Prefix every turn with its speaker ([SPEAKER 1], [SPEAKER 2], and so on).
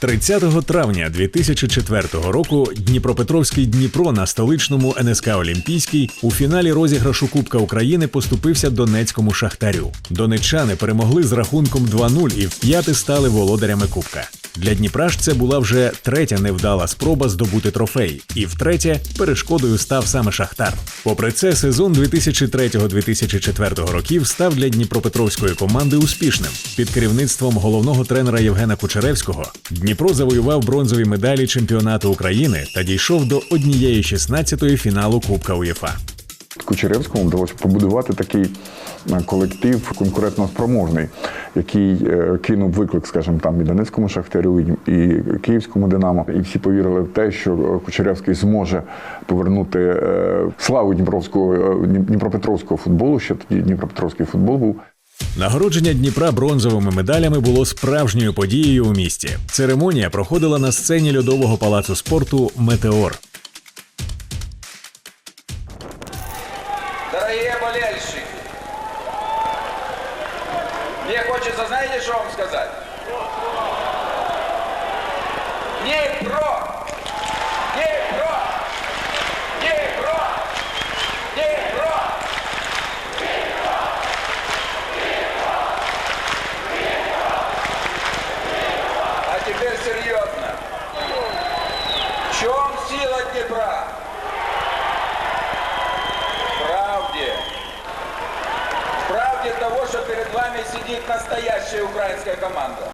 [SPEAKER 1] 30 травня 2004 року Дніпропетровський Дніпро на столичному НСК Олімпійський у фіналі розіграшу Кубка України поступився Донецькому Шахтарю. Донеччани перемогли з рахунком 2-0 і в п'яти стали володарями Кубка. Для Дніпра ж це була вже третя невдала спроба здобути трофей, і втретє перешкодою став саме Шахтар. Попри це, сезон 2003-2004 років став для Дніпропетровської команди успішним. Під керівництвом головного тренера Євгена Кучеревського Дніпро завоював бронзові медалі чемпіонату України та дійшов до однієї 16-ї фіналу Кубка УЄФА.
[SPEAKER 2] Кучеревському вдалося побудувати такий е, колектив конкурентно спроможний, який е, кинув виклик, скажімо, там і Донецькому Шахтарю, і і Київському Динамо. І всі повірили в те, що е, Кучеревський зможе повернути е, славу Дніпровського Дніпропетровського футболу. Ще тоді Дніпропетровський футбол був.
[SPEAKER 1] Нагородження Дніпра бронзовими медалями було справжньою подією у місті. Церемонія проходила на сцені льодового палацу спорту Метеор.
[SPEAKER 3] Дорогие болельщики, мне хочется, знаете, что вам сказать? Днепро! Днепро! Днепро! Днепро! А теперь серьезно. В чем сила Днепра? Вами сидит настоящая украинская команда.